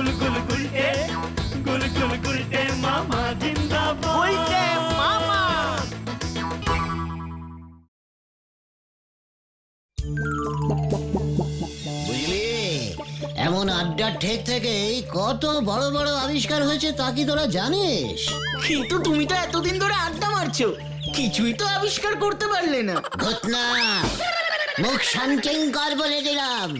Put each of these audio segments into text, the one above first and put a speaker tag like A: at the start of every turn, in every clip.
A: গুল গুল গুলটে গুল গুল গুলটে মামা জিন্দাবাদ।
B: উল্টে মামা।
C: বুঝলি? এমন আড্ডার ঠেক থেকেই কত বড় বড় আবিষ্কার হয়েছে তা কি তোরা জানিস?
D: কিন্তু তুমি তো এতদিন ধরে আড্ডা মারছো। কিছুই তো আবিষ্কার করতে পারলে না।
C: ঘটনা। মুখ শান্তিং কর বলে দিলাম।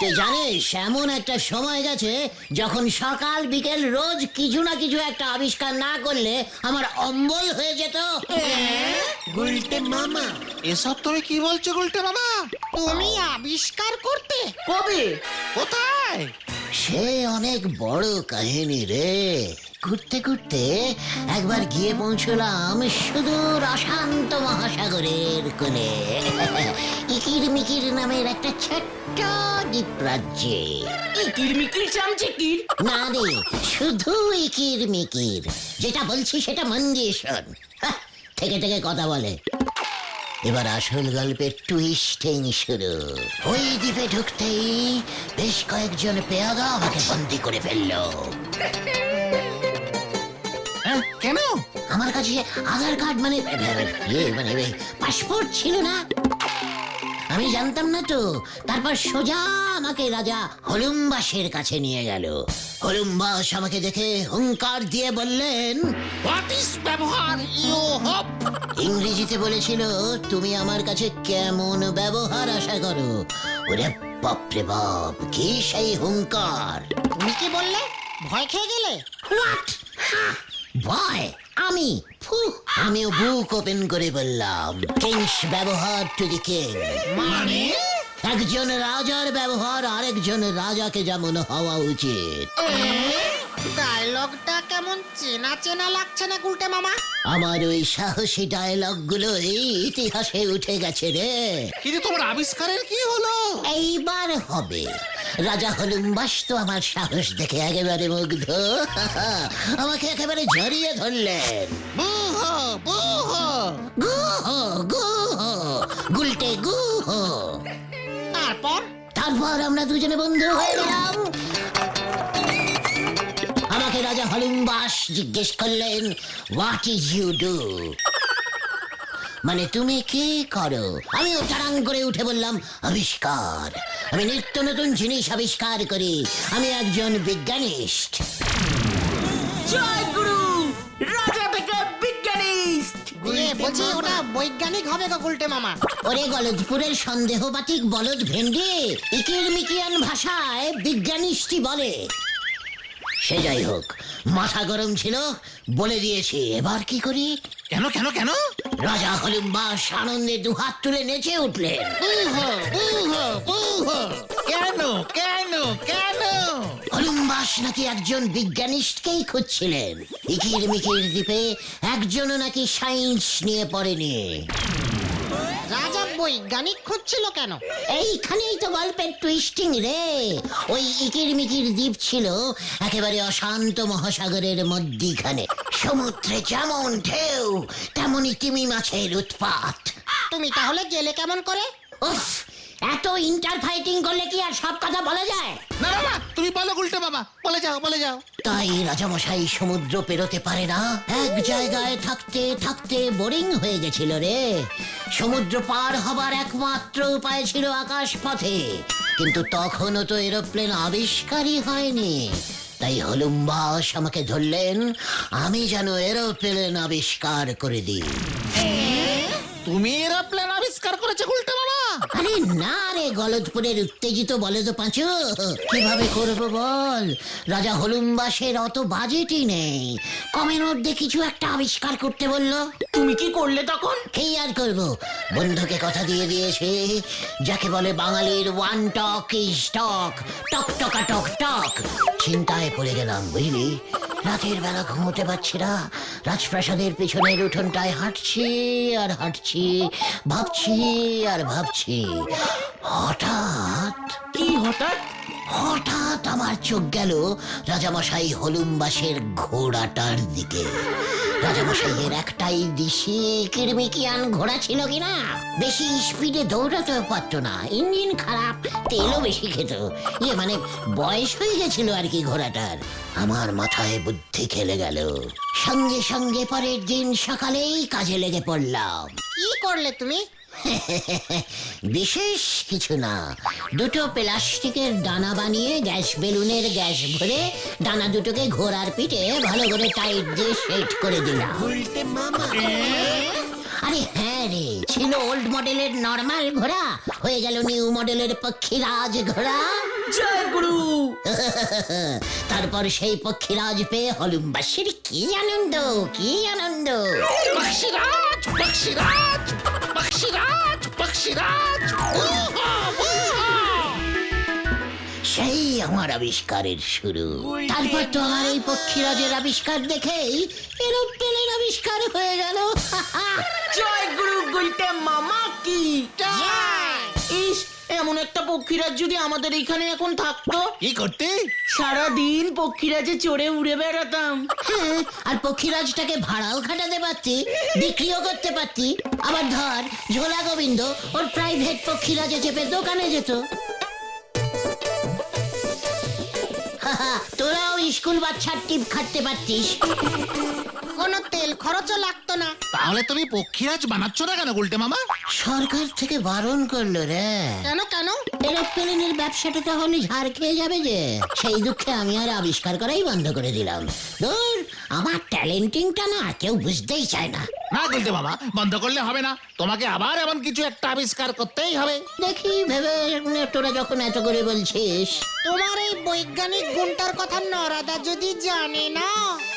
C: তুই জানিস এমন একটা সময় গেছে যখন সকাল বিকেল রোজ কিছু না কিছু একটা আবিষ্কার না করলে আমার অম্বল হয়ে যেত।
D: গুলটে মামা
E: এসব তুমি কি বলছো গুলটে বাবা
F: তুমি আবিষ্কার করতে।
D: কবে?
E: কোথায়?
C: সে অনেক বড় কাহিনী রে। ঘুরতে ঘুরতে একবার গিয়ে পৌঁছলাম সুদূর অশান্ত মহাসাগরের কোলে ইকির মিকির নামের একটা ছোট্ট দ্বীপরাজ্যে।
D: ইকির মিকির চামচে কির
C: না রে শুধু ইকির মিকির যেটা বলছি সেটা মন দিয়ে শোন থেকে থেকে কথা বলে। এবার আসল গল্পের টুইস্টিং শুরু। ওই দ্বীপে ঢুকতেই বেশ কয়েকজন পেয়াদা আমাকে বন্দি করে ফেলল।
E: হ্যাঁ, কেন?
C: আমার কাছে আধার কার্ড মানে মানে পাসপোর্ট ছিল না। আমি জানতাম না তো। তারপর সোজা আমাকে রাজা হলুম্বাসের কাছে নিয়ে গেল। হলুম্বাস আমাকে দেখে হুঙ্কার দিয়ে বললেন
E: হোয়াট ইজ ব্যবহার? ইউ হোপ
C: ইংরেজিতে বলেছিল তুমি আমার কাছে কেমন ব্যবহার আশা করো? ওরে বাপরে বাপ কি সেই হুঙ্কার!
F: তুমি কি বললে ভয় খেয়ে গেলে?
C: হোয়াট ভয় আমি ফু আমিও বুক ওপেন করে বললাম, কিংস ব্যবহার টু দি কিং
E: মানে?
C: একজন রাজার ব্যবহার আরেকজন রাজাকে যেমন হওয়া উচিত।
F: ডায়লগটা কেমন চেনা চেনা লাগছে না গুলটে মামা?
C: আমার ওই সাহসী ডায়লগ গুলোই ইতিহাসে উঠে গেছে রে।
E: কিন্তু তোমার আবিষ্কারের কি হলো?
C: এইবার হবে। রাজা হলুমবাস তো আমার সাহস দেখে একেবারে মুগ্ধ। আমাকে একেবারে জড়িয়ে ধরলেন। গুহ গুহ। গুলটে গুহ।
F: তারপর?
C: তারপর আমরা দুজনে বন্ধু হয়ে গেলাম। আমাকে রাজা হলিমবাস জিজ্ঞেস করলেন হোয়াট ইজ ইউ ডু মানে তুমি কি করো? আমি তারাং করে উঠে বললাম আবিষ্কার। আমি নিত্য নতুন জিনিস আবিষ্কার করি। আমি একজন বিজ্ঞানিস্ট।
D: জয় গুরু রাজা থেকে বিজ্ঞানিস্ট।
F: বলছি ওটা বৈজ্ঞানিক হবে গো গুলটে মামা।
C: ওরে গলদপুরের সন্দেহবাতিক বলদ ভেন্ডি ইকির মিকিয়ান ভাষায় বিজ্ঞানিষ্টি বলে। সে যাই হোক মাথা গরম ছিল বলে দিয়েছি এবার কি করি?
E: কেন কেন কেন?
C: রাজা হলিমবাস আনন্দে দুহাত তুলে নেচে উঠলেন।
E: বুহ কেন কেন কেন?
C: নাকি একজন বিজ্ঞানিস্টকেই খুঁজছিলেন। ইকির মিকির দ্বীপে একজনও নাকি সায়েন্স নিয়ে পড়েনি।
F: বৈজ্ঞানিক খুঁজছিল কেন?
C: এইখানেই তো গল্পের টুইস্টিং রে। ওই ইকির মিকির দ্বীপ ছিল একেবারে অশান্ত মহাসাগরের মধ্যিখানে। সমুদ্রে যেমন ঢেউ তেমনই তিমি মাছের উৎপাত।
F: তুমি তাহলে গেলে কেমন করে?
C: উফ এত ইন্টার ফাইটিং করলে কি আর সব কথা বলা যায়?
E: না না না তুমি বলো গুলটে বাবা। বলে যাও বলে যাও।
C: তাই রাজামশাই সমুদ্র পেরোতে পারে না। এক জায়গায় থাকতে থাকতে বোরিং হয়ে গেছিল রে। সমুদ্র পার হবার একমাত্র উপায় ছিল আকাশ পথে কিন্তু তখনও তো এরোপ্লেন আবিষ্কারই হয়নি। তাই হলুম্বাস আমাকে ধরলেন, আমি যেন এরোপ্লেন আবিষ্কার করে দিই।
E: তুমি এরোপ্লেন আবিষ্কার করেছ, উল্টে বাবা
C: আরে না রে গলদপুরের উত্তেজিত বলে তো পাঁচু। কীভাবে করব বল? রাজা হলুমবাসের অত বাজেটই নেই। কমের মধ্যে কিছু একটা আবিষ্কার করতে বলল।
D: তুমি কি করলে তখন?
C: কি আর করব? বন্ধুকে কথা দিয়ে দিয়েছে যাকে বলে বাঙালির ওয়ান টক ইজ টক টক টকা টক টক। চিন্তায় পড়ে গেলাম বুঝলি? রাতের বেলা ঘুমোতে পারছি না। রাজপ্রাসাদের পিছনের উঠোনটায় হাঁটছি আর হাঁটছি ভাবছি আর ভাবছি। হঠাৎ
D: কি হঠাৎ?
C: হঠাৎ আমার চোখ গেল রাজামশাই হলুমবাসের ঘোড়াটার দিকে। রাজামশাইয়ের একটাই দিশি কিরমিকিয়ান ঘোড়া ছিল কিনা? বেশি স্পিডে দৌড়াতেও পারতো না। ইঞ্জিন খারাপ তেলও বেশি খেত। ইয়ে মানে বয়স হয়ে গেছিল আর কি ঘোড়াটার। আমার মাথায় বুদ্ধি খেলে গেল। সঙ্গে সঙ্গে পরের দিন সকালেই কাজে লেগে পড়লাম।
F: কি করলে তুমি?
C: বিশেষ কিছু না। দুটো প্লাস্টিকের দানা বানিয়ে গ্যাস বেলুনের গ্যাস ভরে দানা দুটোকে ঘোড়ার পিঠে ভালো করে টাইট দিয়ে সেট করে দিলাম। আরে হ্যাঁ রে ছিল ওল্ড মডেলের নর্মাল ঘোড়া হয়ে গেল নিউ মডেলের পক্ষীরাজ ঘোড়া।
D: জয় গুরু।
C: তারপর সেই পক্ষীরাজ পেয়ে হলুমবাসীর কি আনন্দ কি আনন্দ?
E: পক্ষীরাজ পক্ষীরাজ। পক্ষীরাজ পক্ষীরাজ।
C: সেই আমার আবিষ্কারের শুরু। তারপর তো আমার এই পক্ষীরাজের আবিষ্কার দেখেই এরোপ্লেনের আবিষ্কার হয়ে গেল।
D: জয় গুরু গুলতে মামা কি? ইস এমন একটা পক্ষীরাজ যদি আমাদের এখানে এখন থাকতো?
E: কি করতে?
D: সারাদিন পক্ষীরাজে চড়ে উড়ে বেড়াতাম।
C: হ্যাঁ, আর পক্ষীরাজটাকে ভাড়াও খাটাতে পারতি বিক্রিও করতে পারতি। আবার ধর ঝোলা গোবিন্দ ওর প্রাইভেট পক্ষীরাজে চেপে দোকানে যেত। হাহা, তোরাও স্কুল বাচ্চার টিপ খাটতে পারতিস।
F: কোনো তেল খরচও লাগতো না।
E: তাহলে তুমি পক্ষীরাজ বানাচ্ছ না কেন গুলটে মামা?
C: সরকার থেকে বারণ করল রে।
F: কেন কেন?
C: এরোপ্লেনের ব্যবসাটা তাহলে ঝাড় খেয়ে যাবে যে। সেই দুঃখে আমি আর আবিষ্কার করাই বন্ধ করে দিলাম। ধুর আমার ট্যালেন্টিংটা না কেউ বুঝতেই চায় না।
E: না গুলটে মামা বন্ধ করলে হবে না। তোমাকে আবার এমন কিছু একটা আবিষ্কার করতেই হবে।
C: দেখি ভেবে তোরা যখন এত করে বলছিস।
F: তোমার এই বৈজ্ঞানিক গুণটার কথা নরাদা যদি জানে না।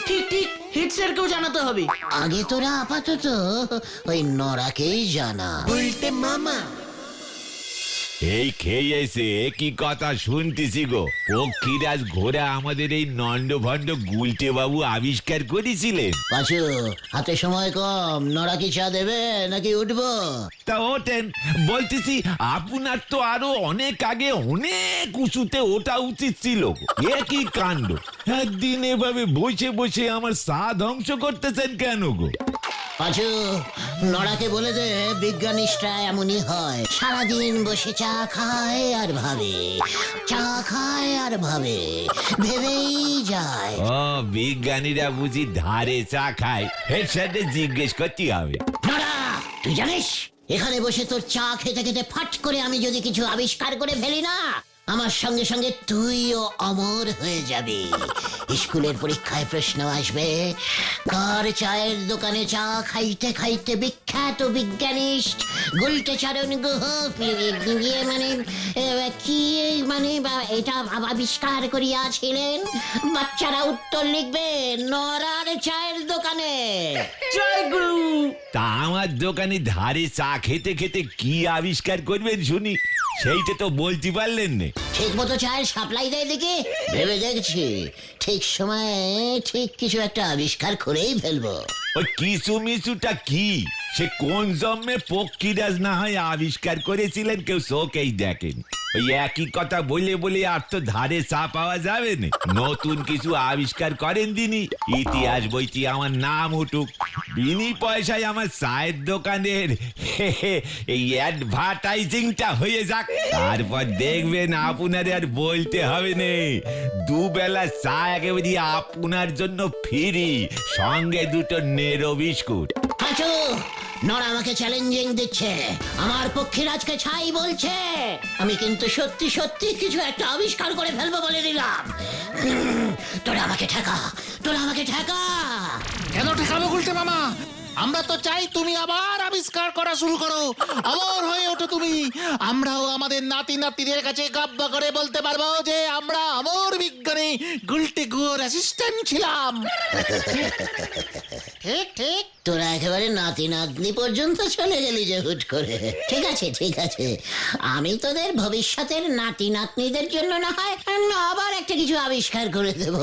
D: ঠিক ঠিক হেড স্যারকেও জানাতে হবে।
C: আগে তোরা আপাতত ওই নরাকেই জানা।
G: এই খেয়ে এসে কি কথা শুনতেছি গো? পক্ষীরাজ ঘোড়া আমাদের এই নন্ড ভণ্ড গুলটে বাবু আবিষ্কার করেছিলেন।
C: পাচু হাতে সময় কম। নরা কি চা দেবে নাকি উঠবো?
G: তা ওঠেন। বলতেছি আপনার তো আরও অনেক আগে অনেক উঁচুতে ওঠা উচিত ছিল এ কি কাণ্ড? একদিন এভাবে বসে বসে আমার সা ধ্বংস করতেছেন কেন গো?
C: পাচু নড়াকে বলে দে বিজ্ঞানিষ্ঠরা এমনই হয়। সারাদিন বসে চা খায় আর ভাবে চা খায় আর ভাবে ভেবেই যায়।
G: ও বিজ্ঞানীরা বুঝি ধারে চা খায়। হেড স্যারকে জিজ্ঞেস করতে হবে।
C: নড়া তুই জানিস? এখানে বসে তোর চা খেতে খেতে ফাট করে আমি যদি কিছু আবিষ্কার করে ফেলি না আমার সঙ্গে সঙ্গে তুইও অমর হয়ে যাবি। স্কুলের পরীক্ষায় প্রশ্ন আসবে, কার চায়ের দোকানে চা খাইতে খাইতে বিখ্যাত বিজ্ঞানিস্ট গুলটে চরণ গুহ মানে কি মানে এটা আবিষ্কার করিয়াছিলেন? বাচ্চারা উত্তর লিখবে, নরার চায়ের দোকানে।
D: জয় গুরু
G: তা আমার দোকানে ধারে চা খেতে খেতে কি আবিষ্কার করবেন শুনি। সেইটা তো বলতে পারলেন না।
C: ঠিক মতো চায়ের সাপ্লাই দেয় দেখি? ভেবে দেখছি। ঠিক সময়ে ঠিক কিছু একটা আবিষ্কার করেই ফেলব।
G: ওই কিছু মিছুটা কি? সে কোন জন্মে পক্ষীরাজ না হয় আবিষ্কার করেছিলেন? কেউ শোকেই দেখেন। ওই একই কথা বলে বলে আর তো ধারে চা পাওয়া যাবে না। নতুন কিছু আবিষ্কার করেন তিনি। ইতিহাস বইটি আমার নাম উঠুক। বিনি পয়সায় আমার চায়ের দোকানের এই অ্যাডভার্টাইজিংটা হয়ে যাক। তারপর দেখবেন আপনার আর বলতে হবে না। দুবেলা চা একেবারে আপনার জন্য ফিরি। সঙ্গে দুটো নেরো বিস্কুট।
C: পাঁচু নড়া আমাকে চ্যালেঞ্জিং দিচ্ছে। আমার পক্ষীরাজকে ছাই বলছে। আমি কিন্তু সত্যি সত্যি কিছু একটা আবিষ্কার করে ফেলব বলে দিলাম। তোরা আমাকে ঠেকা তোরা আমাকে ঠেকা।
E: কেন ঠেকাবো গুলটে মামা? আমরা তো চাই তুমি আবার আবিষ্কার করা শুরু করো। অমর হয়ে ওঠো তুমি। আমরাও আমাদের নাতি নাতিদের কাছে গব্য করে বলতে পারব যে আমরা অমর বিজ্ঞানী গুলটে গুয়োর অ্যাসিস্ট্যান্ট ছিলাম।
F: ঠিক ঠিক।
C: তোরা একেবারে নাতি নাতনি পর্যন্ত চলে গেলি যে হুট করে। ঠিক আছে ঠিক আছে। আমি তোদের ভবিষ্যতের নাতি নাতনিদের জন্য না হয় আবার একটা কিছু আবিষ্কার করে দেবো।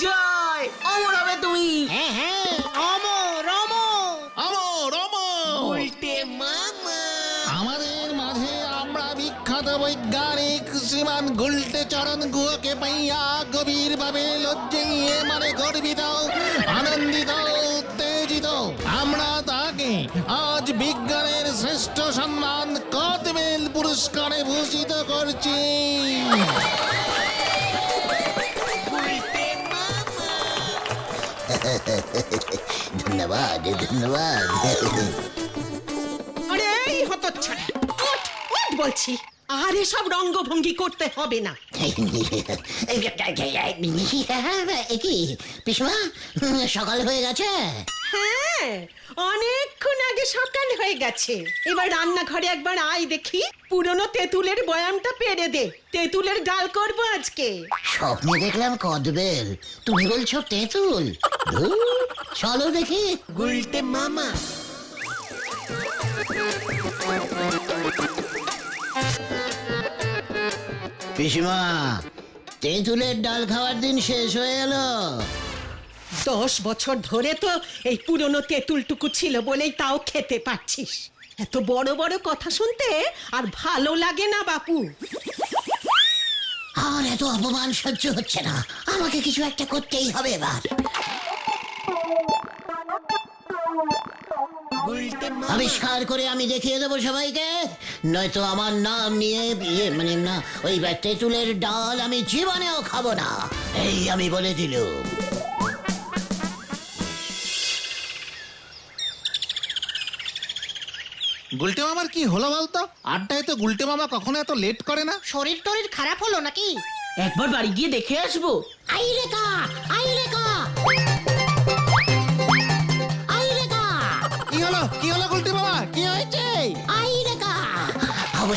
D: জয়। অমর হবে তুমি।
F: হ্যাঁ হ্যাঁ। অমর অমর।
E: অমর অমর। আমাদের মাঝে আমরা বিখ্যাত বৈজ্ঞানিক শ্রীমান গুলটে চরণ গুহকে পাইয়া গভীর ভাবে লজ্জিয়ে মানে গর্বিত আনন্দিত কদমেল পুরস্কারে ভূষিত করছি।
C: ধন্যবাদ ধন্যবাদ।
H: আরে এই বলছি। আর এসব রঙ্গভঙ্গি করতে হবে না।
C: কি পিসমা? সকাল হয়ে গেছে?
H: হ্যাঁ অনেকক্ষণ আগে সকাল হয়ে গেছে। এবার রান্নাঘরে একবার আয় দেখি পুরনো তেঁতুলের বয়ামটা পেরে দে। তেঁতুলের ডাল করব আজকে।
C: স্বপ্নে দেখলাম কদবেল। তুমি বলছো তেঁতুল? চলো দেখি।
H: গুলটে মামা।
C: পিসিমা তেঁতুলের ডাল খাওয়ার দিন শেষ হয়ে এলো।
H: দশ বছর ধরে তো এই পুরনো তেঁতুলটুকু ছিল বলেই তাও খেতে পারছিস। এত বড় বড় কথা শুনতে আর ভালো লাগে না বাপু।
C: আর এত অপমান সহ্য হচ্ছে না। আমাকে কিছু একটা করতেই হবে এবার। আবিষ্কার করে আমি দেখিয়ে দেবো সবাইকে। নয়তো আমার নাম নিয়ে ইয়ে মানে না ওই তেঁতুলের ডাল আমি জীবনেও খাব না। এই আমি বলে দিলুম।
E: গুলটে মামার কি হলো বলতো? আড্ডায় তো গুলটে মামা কখনো এত লেট করে না?
F: শরীর টরীর খারাপ হলো নাকি?
D: একবার বাড়ি গিয়ে দেখে আসব।
C: আই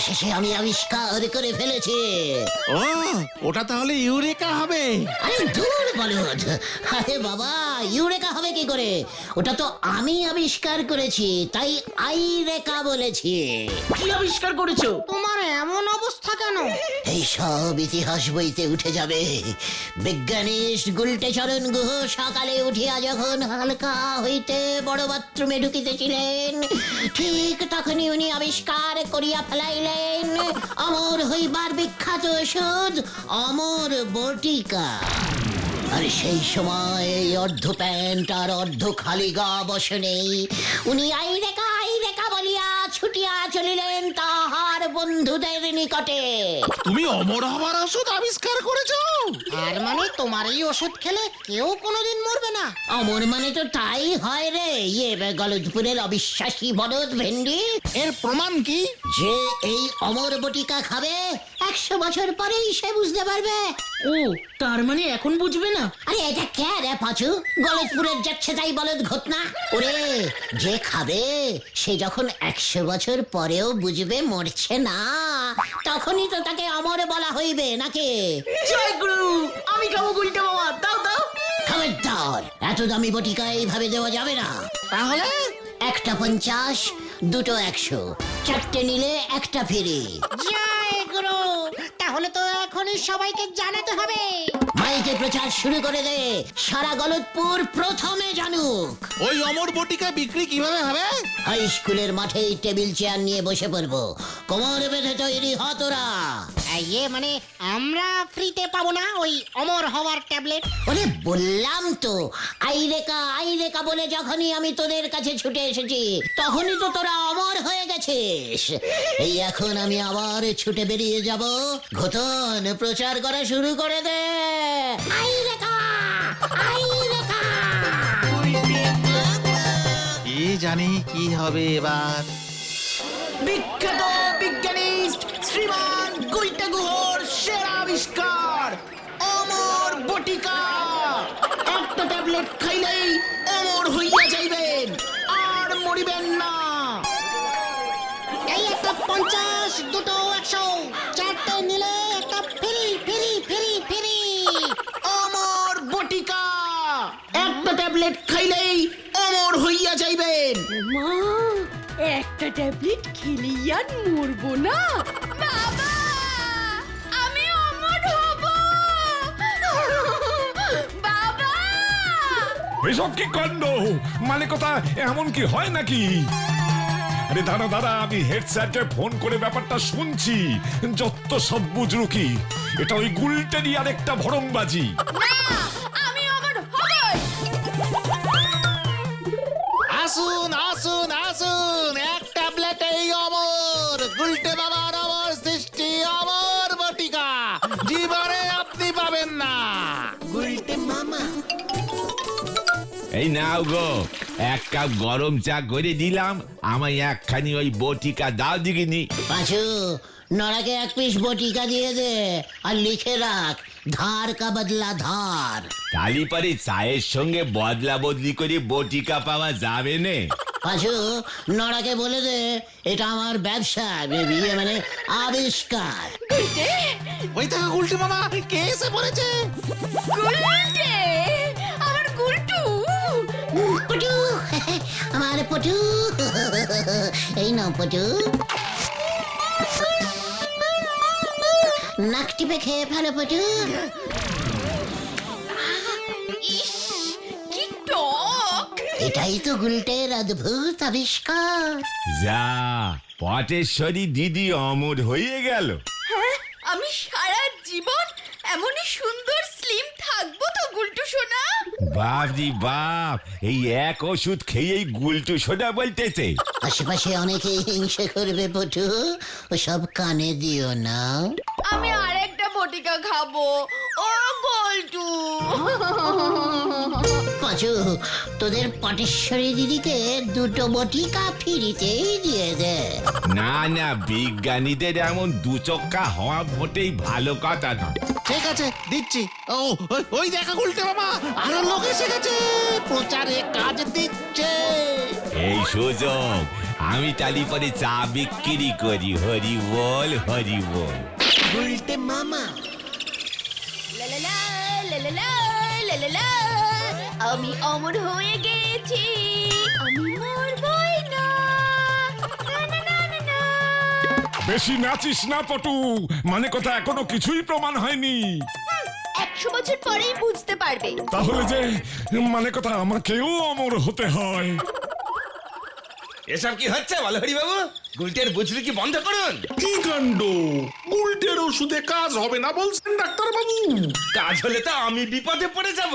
C: অবশেষে আমি আবিষ্কার করে ফেলেছি।
E: ও ওটা তাহলে ইউরেকা হবে।
C: আরে দূর বলদ। আরে বাবা ইউরেকা হবে কি করে? ওটা তো আমি আবিষ্কার করেছি তাই আই রেখা বলেছি।
D: কি আবিষ্কার করেছ?
F: তোমার এমন অবস্থা কেন?
C: এই সব ইতিহাস বইতে উঠে যাবে। বিজ্ঞানী গুলটে চরণ গুহ সকালে উঠিয়া যখন হালকা হইতে বড় বাথরুমে ঢুকিতেছিলেন, ঠিক তখনই উনি আবিষ্কার করিয়া ফেলাইলেন অমর হইবার বিখ্যাত ওষুধ অমর বটিকা। আর সেই সময় এই অর্ধ প্যান্ট আর অর্ধ খালি গা বসে নেই। উনি আই রেখা আই রেখা বলিয়া ছুটিয়া চলিলেন তাহার বন্ধুদের নিকটে।
E: তুমি অমর হবার ওষুধ আবিষ্কার করেছ?
F: আর মানে তোমার এই ওষুধ খেলে কেউ কোনোদিন মরবে না।
C: অমর মানে তো তাই হয় রে ইয়ে গলদপুরের অবিশ্বাসী বলদ ভেন্ডি।
E: এর প্রমাণ কি?
C: যে এই অমর বটিকা খাবে একশো বছর পরেই সে বুঝতে পারবে।
D: ও তার মানে এখন বুঝবে না?
C: আরে এটা কে রে পাচু? গলদপুরের যাচ্ছে তাই বলদ ঘটনা? ওরে যে খাবে সে যখন একশো বছর পরেও বুঝবে মরছে না। তখনই তো তাকে অমর বলা হইবে নাকি?
D: জয় গুরু আমি খাব গুলটে দাও দাও।
C: খবরদার এত দামি বটিকা এইভাবে দেওয়া যাবে না।
D: তাহলে?
C: একটা পঞ্চাশ দুটো একশো। চারটে নিলে একটা ফ্রি
F: জয় গুরু তাহলে তো এখনই সবাইকে জানাতে হবে।
C: মাইকে প্রচার শুরু করে দে। সারা গলতপুর প্রথমে জানুক।
E: ওই অমর বটিকা বিক্রি কীভাবে হবে?
C: হাই স্কুলের মাঠেই টেবিল চেয়ার নিয়ে বসে পড়ব। কোমর বেঁধে তৈরি হ তোরা।
F: ইয়ে মানে আমরা ফ্রিতে পাবো না ওই অমর হওয়ার ট্যাবলেট
C: ওরে বললাম তো আই রেখা আই রেখা বলে যখনই আমি তোদের কাছে ছুটে এসেছি তখনই তো তোরা অমর হয়ে গেছিস। এই এখন আমি আবার ছুটে বেরিয়ে যাব। ঘটন প্রচার করা শুরু করে দে। আই রেখা আই রেখা
E: কি। জানি কি হবে এবার।
D: বিখ্যাত আবিষ্কার অমর বটিকা। একটা ট্যাবলেট খাইলেই অমর হইয়া যাইবেন আর মরিবেন না।
F: এই একটা পঞ্চাশ, দুটো একশো, চারটে নিলে একটা ফ্রি ফ্রি ফ্রি ফ্রি।
D: অমর বটিকা। একটা ট্যাবলেট খাইলেই অমর হইয়া যাইবেন।
H: মা, একটা ট্যাবলেট খেলেই আর মরবো না।
I: এসব কি কাণ্ড? মানে কথা এমন কি হয় নাকি? আরে দাঁড়া দাঁড়া আমি হেড স্যারকে ফোন করে ব্যাপারটা শুনছি। যত সব বুজরুকি। এটা ওই গুলটেরই আরেকটা ভরংবাজি।
G: এই নাও গো এক কাপ গরম চা করে দিলাম। আমায় একখানি ওই বটিকা দাও দিগিনি
C: পাঁচু নড়াকে এক পিস বটিকা দিয়ে দে আর লিখে রাখ ধার কা বদলা ধার।
G: কালি পরে চায়ের সঙ্গে বদলা বদলি করে বটিকা পাওয়া যাবে নে।
C: পাঁচু নড়াকে বলে দে এটা আমার ব্যবসা বিয়ে মানে আবিষ্কার।
E: ওই দেখো গুলটে মামা কে এসে পড়েছে?
H: গুলটে
C: পটু। এই নাও পটু। নাক টিপে খেয়ে ফেলো পটু।
H: ইস কি টক।
C: এটাই তো গুলটের অদ্ভুত আবিষ্কার।
G: যা পটেশ্বরী দিদি অমর হয়ে গেল।
H: হ্যাঁ আমি সারা জীবন এমনই সুন্দর স্লিম থাকব তো গুলটু সোনা?
G: বাপ জি বাপ এই এক ওষুধ খেয়েই গুলটু সোডা বলতেছে।
C: আশেপাশে অনেকেই হিংসে করবে পটু ওসব কানে দিও না।
H: আমি আরেকটা বটিকা খাব। ও গোলটু।
C: পাঁচু তোদের পটেশ্বরী দিদিকে দুটো বটিকা ফিরিতেই দিয়ে দে।
G: না না বিজ্ঞানীদের এমন দুচক্কা হওয়া মোটেই ভালো কথা নয়।
E: ঠিক আছে দিচ্ছি। ও ওই- ওই দেখা গুলটে মামা আরও লোক এসে গেছে প্রচারে কাজ দিচ্ছে।
G: এই সুযোগ আমি তালি পরে চা বিক্রি করি হরি বল হরি বল।
H: লালালা, লালালা, আমি অমর হয়ে গেছি। আমি মরবই
I: বেশি নাচিস না পটু। মানে কথা এখনও কিছুই প্রমাণ হয়নি।
H: একশো বছর পরেই বুঝতে পারবে।
I: তাহলে যে মানে কথা আমাকেও অমর হতে হয়।
J: এসব কি হচ্ছে বলো হরিবাবু গুলটের বুঝলি কি বন্ধ করুন?
K: কি কাণ্ড? উল্টের ওষুধে কাজ হবে না বলছেন ডাক্তার বাবু
J: কাজ হলে তো আমি বিপদে পড়ে যাব।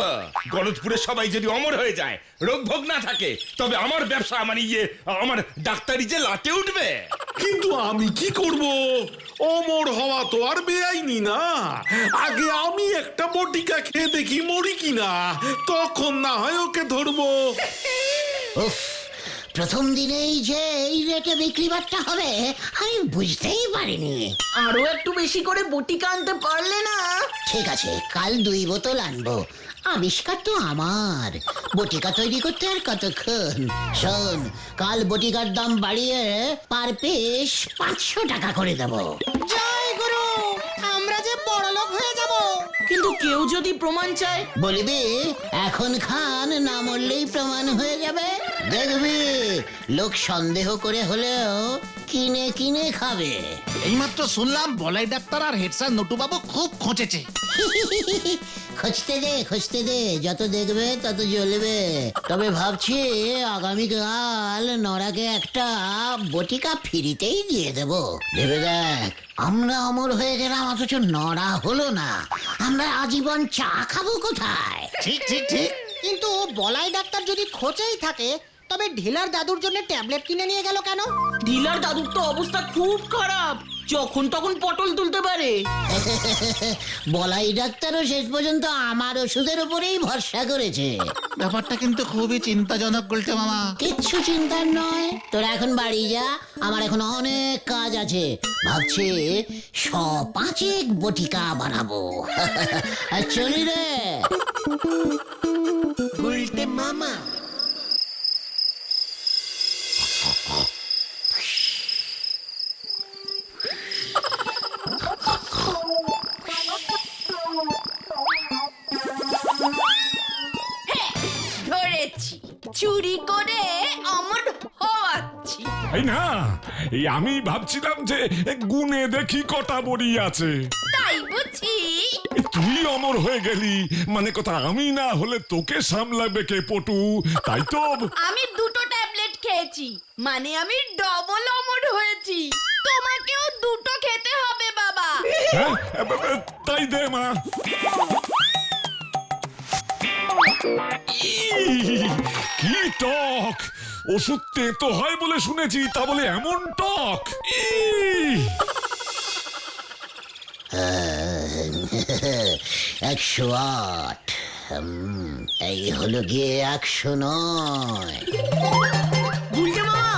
J: গলতপুরের সবাই যদি অমর হয়ে যায় রোগ ভোগ না থাকে তবে আমার ব্যবসা মানে ইয়ে আমার ডাক্তারি যে লাটে উঠবে।
K: কিন্তু আমি কি করব? অমর হওয়া তো আর বেআইনি না। আগে আমি একটা বটিকা খেয়ে দেখি মরি কিনা তখন না হয় ওকে ধরবো।
C: উফ প্রথম দিনেই যে এই রেটে বিক্রি বাট্টা হবে আমি বুঝতেই পারিনি।
D: আরও একটু বেশি করে বটিকা আনতে পারলে না?
C: ঠিক আছে কাল দুই বোতল আনব। আবিষ্কার তো আমার। বটিকা তৈরি করতে আর কতক্ষণ? শোন কাল বটিকার দাম বাড়িয়ে পার পিস পাঁচশো টাকা করে দেবো।
F: জয়
D: কিন্তু কেউ যদি প্রমাণ চায়?
C: বলবি, এখন খান, না মরলেই প্রমাণ হয়ে যাবে। দেখবি, লোক সন্দেহ করে হলেও কিনে কিনে খাবে।
E: এইমাত্র শুনলাম বলাই ডাক্তার আর হেড স্যার নটুবাবু খুব খোঁচেছে।
C: খুঁজতে দে খুঁজতে দে যত দেখবে তত জ্বলবে। তবে ভাবছি আগামীকাল নরাকে একটা বটিকা ফিরিতেই দিয়ে দেব। ভেবে দেখ আমরা অমর হয়ে গেলাম অথচ নড়া হলো না। আমরা আজীবন চা খাব কোথায়?
E: ঠিক ঠিক ঠিক।
F: কিন্তু বলাই ডাক্তার যদি খোঁজেই থাকে তবে ঢিলার দাদুর জন্য ট্যাবলেট কিনে নিয়ে গেল কেন?
D: ডিলার দাদুর তো অবস্থা খুব খারাপ। যখন তখন পটল তুলতে পারে।
C: বলাই ডাক্তারও শেষ পর্যন্ত আমার ওষুধের উপরেই ভরসা করেছে।
E: ব্যাপারটা কিন্তু খুবই চিন্তাজনক গুলটে মামা।
C: কিচ্ছু চিন্তার নয়। তোরা এখন বাড়ি যা আমার এখন অনেক কাজ আছে। ভাবছি স পাঁচেক বটিকা বানাবো। আর চলি রে।
L: ধরেছি
I: আমি ভাবছিলাম যে গুনে দেখি কটা বড়ি আছে।
L: তাই বুঝি।
I: তুই অমর হয়ে গেলি মানে কথা আমি না হলে তোকে সামলাবে কে পটু তাই তো?
L: আমি দুটো ট্যাবলেট খেয়েছি মানে আমি ডবল অমর হয়েছি। তোমাকেও দুটো খেতে হবে বাবা।
I: হ্যাঁ? তাই দে মা। কি টক! ওষুধ তেতো হয় বলে শুনেছি তা বলে এমন টক।
C: একশো আট। এই হলো গিয়ে একশো নয়।
D: গুলটে মামা!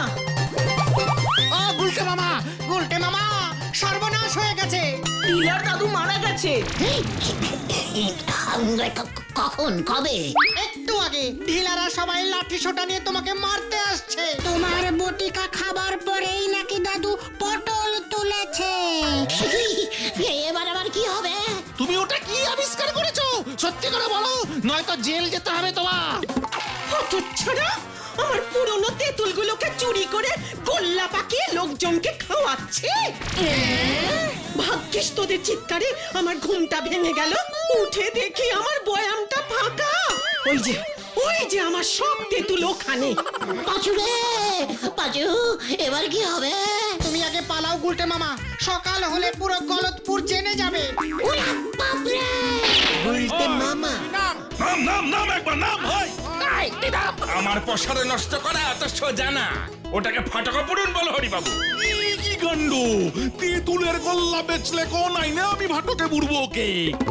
F: ও গুলটে মামা! গুলটে মামা সর্বনাশ হয়ে গেছে।
D: টিলার দাদু মারা গেছে।
C: কখন? কবে?
F: একটু আগে। ঢিলারা সবাই লাঠি সোটা নিয়ে তোমাকে মারতে আসছে। তোমার বটিকা খাবার পরেই নাকি দাদু পটল তুলেছে।
C: এবার আবার কি হবে?
E: তুমি ওটা কি আবিষ্কার করেছ? সত্যি করে বলো নয়তো জেল যেতে হবে তোমার।
H: আমার পুরনো তেঁতুলগুলোকে চুরি করে গোল্লা পাকিয়ে লোকজনকে খাওয়াচ্ছে। ভাগ্যিস তোদের চিৎকারে আমার ঘুমটা ভেঙে গেল। উঠে দেখি আমার বয়ামটা ফাঁকা। ওই যে ওই যে আমার সব তেঁতুল ওখানে।
C: পাঁচু রে পাঁচু এবার কি হবে?
F: তুমি আগে পালাও গুলটে মামা সকাল হলে পুরো গলতপুর জেনে যাবে।
C: ওরে বাপরে!
J: নাম? নাম নাম একবার নাম হয়। আমার পশারে নষ্ট করা এত সোজা না। ওটাকে ফাটকা পড়ুন বলো হরিবাবু।
K: কি কাণ্ড? তেঁতুলের গল্লা বেচলে কোন আইনে আমি ভাটকে বুড়বো ওকে?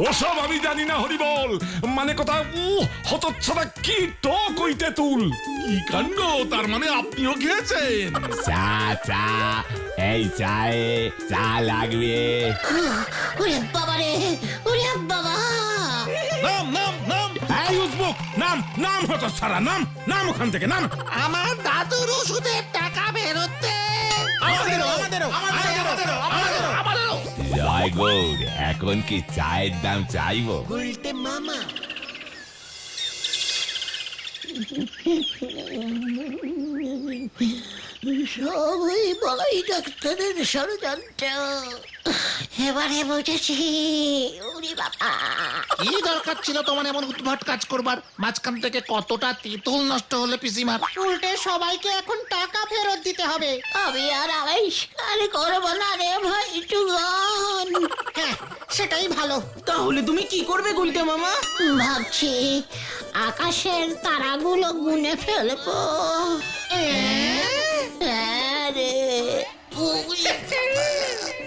I: ওসব আমি জানি না হরিবল। মানে কথা উহ, হতচ্ছাড়া কি টক ওই তেঁতুল?
K: কি কাণ্ড? তার মানে আপনিও খেয়েছেন।
G: চা চা এই চায়ে চা লাগবে।
C: ওরে বাবা রে ওরে বাবা।
J: নাম নাম নাম নাম নাম হতো সারা নাম নাম ওখান থেকে নাম।
E: আমার দাদুর ওষুধের টাকা বেরোতে
J: আমাদেরও আমাদেরও আমাদেরও আমাদেরও আমাদেরও
G: জয় গৌর এখন কি চায়ের দাম চাইব?
C: সব ওই বলাই ডাক্তারের ষড়যন্ত্র। এবারে বুঝেছি ওরে বাবা।
E: কি দরকার ছিল তোমার এমন উদ্ভট কাজ করবার? মাঝখান থেকে কতটা তেঁতুল নষ্ট হলে পিসিমার
F: উল্টে সবাইকে এখন টাকা ফেরত দিতে হবে।
C: আমি আর আবিষ্কার করব না রে ভাই চুগন
F: হ্যাঁ সেটাই ভালো।
D: তাহলে তুমি কি করবে গুলটে মামা?
C: ভাবছি আকাশের তারাগুলো গুনে ফেলব। 엄마를 보고 싶어.